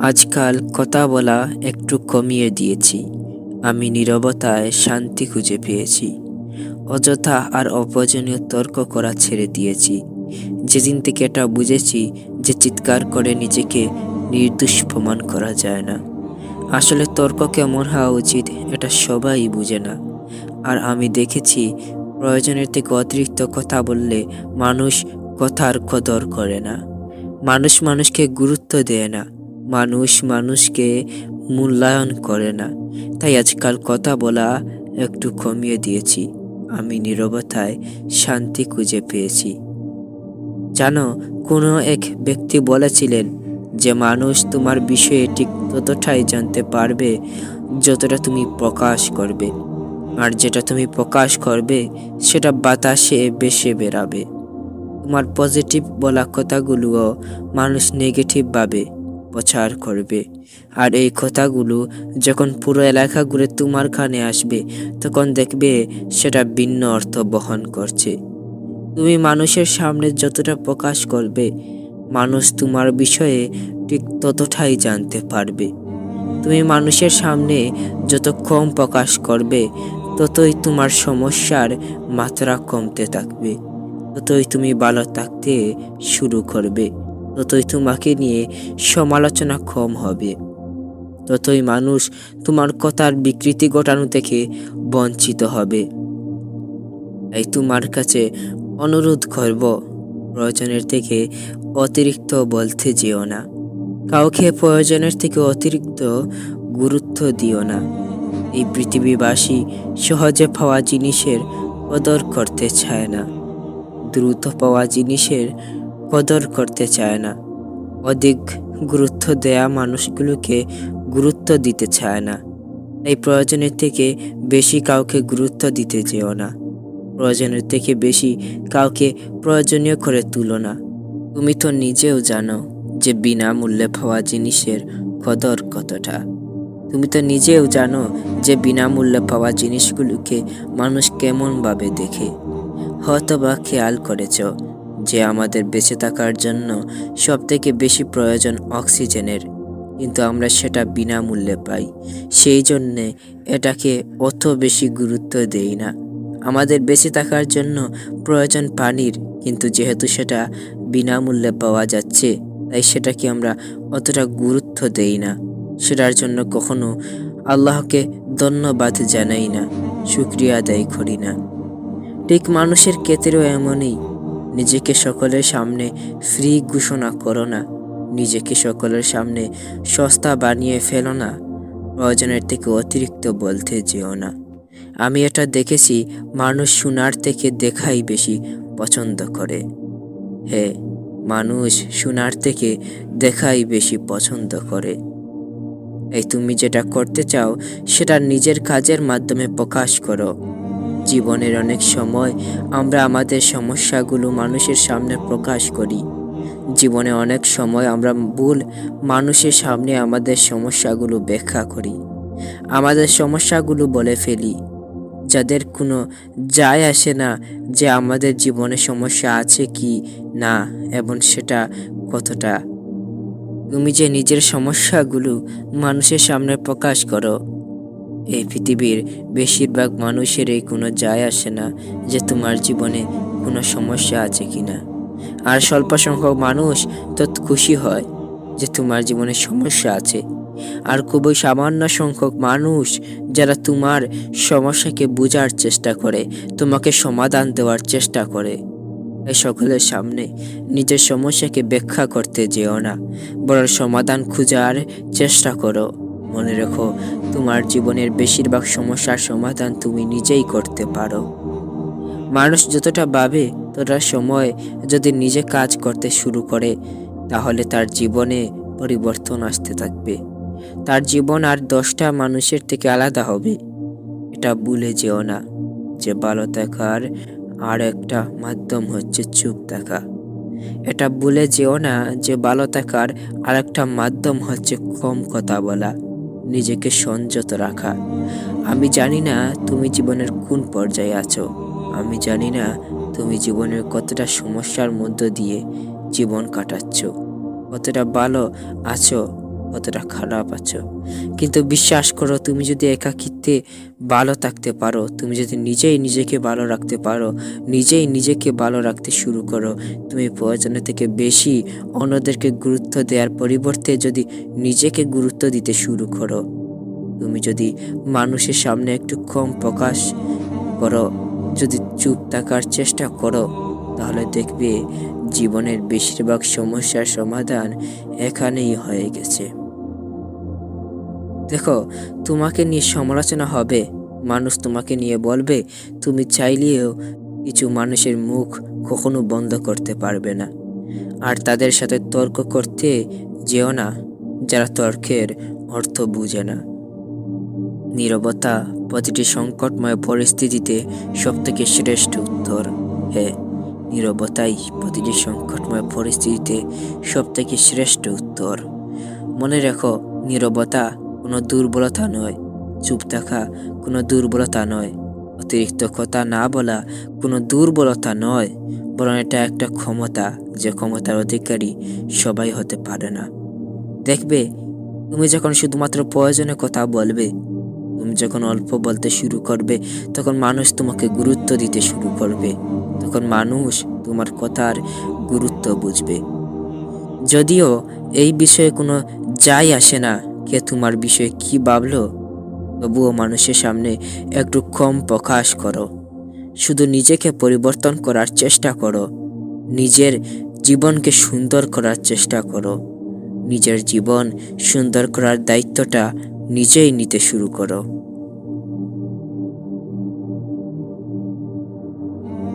আজকাল কথা বলা একটু কমিয়ে দিয়েছি। আমি নীরবতায় শান্তি খুঁজে পেয়েছি। অযথা আর অপ্রয়োজনীয় তর্ক করা ছেড়ে দিয়েছি। যেদিন থেকে এটা বুঝেছি যে চিৎকার করে নিজেকে নির্দোষ প্রমাণ করা যায় না। আসলে তর্ক কেমন হওয়া উচিত এটা সবাই বুঝে না। আর আমি দেখেছি প্রয়োজনের থেকে অতিরিক্ত কথা বললে মানুষ কথার কদর করে না। মানুষ মানুষকে গুরুত্ব দেয় না। মানুষ মানুষকে মূল্যায়ন করে না। তাই আজকাল কথা বলা একটু কমিয়ে দিয়েছি। আমি নীরবতায় শান্তি খুঁজে পেয়েছি। জানো, কোনো এক ব্যক্তি বলেছিলেন যে, মানুষ তোমার বিষয়ে ঠিক ততটাই জানতে পারবে যতটা তুমি প্রকাশ করবে। আর যেটা তুমি প্রকাশ করবে, সেটা বাতাসে বেশে বেরাবে তোমার পজিটিভ বলা কথাগুলোও মানুষ নেগেটিভভাবে প্রচার করবে। আর এই কথাগুলো যখন পুরো এলাকা ঘুরে তোমার কানে আসবে, তখন দেখবে সেটা ভিন্ন অর্থ বহন করছে। তুমি মানুষের সামনে যতটা প্রকাশ করবে, মানুষ তোমার বিষয়ে ঠিক ততটাই জানতে পারবে। তুমি মানুষের সামনে যত কম প্রকাশ করবে, ততই তোমার সমস্যার মাত্রা কমতে থাকবে, ততই তুমি ভালো থাকতে শুরু করবে। ততই তোমাকে নিয়ে সমালোচনা কম হবে। ততই মানুষ তোমার কথার বিকৃতি ঘটানো থেকে বঞ্চিত হবে। তাই তোমার কাছে অনুরোধ করব, প্রয়োজনের থেকে অতিরিক্ত বলতে যেও না। কাউকে প্রয়োজনের থেকে অতিরিক্ত গুরুত্ব দিও না। এই পৃথিবীবাসী সহজে পাওয়া জিনিসের কদর করতে চায় না। দ্রুত পাওয়া জিনিসের কদর করতে চায় না। অধিক গুরুত্ব দেয়া মানুষগুলোকে গুরুত্ব দিতে চায় না। এই প্রয়োজনের থেকে বেশি কাউকে গুরুত্ব দিতে যেও না। প্রয়োজনের থেকে বেশি কাউকে প্রয়োজনীয় করে তুলো না। তুমি তো নিজেও জানো যে বিনামূল্যে পাওয়া জিনিসের কদর কতটা। তুমি তো নিজেও জানো যে বিনামূল্যে পাওয়া জিনিসগুলোকে মানুষ কেমনভাবে দেখে। হয়তো বা খেয়াল করেছ যে আমাদের বেঁচে থাকার জন্য সবথেকে বেশি প্রয়োজন অক্সিজেনের। কিন্তু আমরা সেটা বিনামূল্যে পাই। সেই জন্যে এটাকে অত বেশি গুরুত্ব দেই না। আমাদের বেঁচে থাকার জন্য প্রয়োজন পানির, কিন্তু যেহেতু সেটা বিনামূল্যে পাওয়া যাচ্ছে, তাই সেটাকে আমরা অতটা গুরুত্ব দেই না। সেটার জন্য কখনো আল্লাহকে ধন্যবাদ জানাই না, শুক্রিয়া আদায় করি না। ঠিক মানুষের ক্ষেত্রেও এমনই। নিজেকে সকলের সামনে ফ্রি ঘোষণা করো না। নিজেকে সকলের সামনে সস্তা বানিয়ে ফেলো না। প্রয়োজনের থেকে অতিরিক্ত বলতে যেও না। আমি এটা দেখেছি, মানুষ শোনার থেকে দেখাই বেশি পছন্দ করে। হ্যাঁ মানুষ শোনার থেকে দেখাই বেশি পছন্দ করে। এই তুমি যেটা করতে চাও, সেটা নিজের কাজের মাধ্যমে প্রকাশ করো। জীবনের অনেক সময় আমরা আমাদের সমস্যাগুলো মানুষের সামনে প্রকাশ করি। জীবনে অনেক সময় আমরা ভুল মানুষের সামনে আমাদের সমস্যাগুলো ব্যাখ্যা করি। আমাদের সমস্যাগুলো বলে ফেলি। যাদের কোনো যায় আসে না যে আমাদের জীবনে সমস্যা আছে কি না এবং সেটা কতটা। তুমি যে নিজের সমস্যাগুলো মানুষের সামনে প্রকাশ করো এই পৃথিবীর বেশিরভাগ মানুষের এই কোনো যায় আসে না যে তোমার জীবনে কোনো সমস্যা আছে কি না আর স্বল্প সংখ্যক মানুষ তো খুশি হয় যে তোমার জীবনে সমস্যা আছে। আর খুবই সামান্য সংখ্যক মানুষ যারা তোমার সমস্যাকে বোঝার চেষ্টা করে, তোমাকে সমাধান দেওয়ার চেষ্টা করে। সকলের সামনে নিজের সমস্যাকে ব্যাখ্যা করতে যেও না, বরং সমাধান খোঁজার চেষ্টা করো। মনে রেখো, তোমার জীবনের বেশিরভাগ সমস্যার সমাধান তুমি নিজেই করতে পারো। মানুষ যতটা ভাবে, ততটা সময় যদি নিজে কাজ করতে শুরু করে, তাহলে তার জীবনে পরিবর্তন আসতে থাকবে। তার জীবন আর দশটা মানুষের থেকে আলাদা হবে। এটা ভুলে যেও না যে ভালো থাকার আর একটা মাধ্যম হচ্ছে চুপ থাকা। এটা ভুলে যেও না যে ভালো থাকার আরেকটা মাধ্যম হচ্ছে কম কথা বলা। নিজেকে সংযত রাখা। আমি জানি না তুমি জীবনের কোন পর্যায়ে আছো। আমি জানি না তুমি জীবনের কতটা সমস্যার মধ্য দিয়ে জীবন কাটাচ্ছ। কতটা ভালো আছো কতটা খারাপ আছো। কিন্তু বিশ্বাস করো, তুমি যদি একাকিত্বে ভালো থাকতে পারো, তুমি যদি নিজেই নিজেকে ভালো রাখতে পারো, নিজেই নিজেকে ভালো রাখতে শুরু করো, তুমি প্রয়োজনের থেকে বেশি অন্যদেরকে গুরুত্ব দেওয়ার পরিবর্তে যদি নিজেকে গুরুত্ব দিতে শুরু করো, তুমি যদি মানুষের সামনে একটু কম প্রকাশ করো, যদি চুপ থাকার চেষ্টা করো, তাহলে দেখবে জীবনের বেশিরভাগ সমস্যার সমাধান এখানেই হয়ে গেছে। দেখো, তোমাকে নিয়ে সমালোচনা হবে। মানুষ তোমাকে নিয়ে বলবে, তুমি চাইলেও কিছু মানুষের মুখ কখনো বন্ধ করতে পারবে না। আর তাদের সাথে তর্ক করতে যেও না, যারা তর্কের অর্থ বুঝে না। নীরবতা প্রতিটি সংকটময় পরিস্থিতিতে সবথেকে শ্রেষ্ঠ উত্তর। হ্যাঁ নীরবতাই প্রতিটি সংকটময় পরিস্থিতিতে সবথেকে শ্রেষ্ঠ উত্তর। মনে রেখো, নীরবতা কোনো দুর্বলতা নয়। চুপ থাকা কোনো দুর্বলতা নয়। অতিরিক্ত কথা না বলা কোনো দুর্বলতা নয়, বরং এটা একটা ক্ষমতা, যে ক্ষমতার অধিকারী সবাই হতে পারে না। দেখবে, তুমি যখন শুধুমাত্র প্রয়োজনে কথা বলবে, তুমি যখন অল্প বলতে শুরু করবে, তখন মানুষ তোমাকে গুরুত্ব দিতে শুরু করবে। তখন মানুষ তোমার কথার গুরুত্ব বুঝবে। যদিও এই বিষয়ে কোনো যাই আসে না কে তোমার বিষয়ে কি ভাবলো? তবুও মানুষের সামনে একটু কম প্রকাশ করো। শুধু নিজেকে পরিবর্তন করার চেষ্টা করো। নিজের জীবনকে সুন্দর করার চেষ্টা করো। নিজের জীবন সুন্দর করার দায়িত্বটা নিজেই নিতে শুরু করো।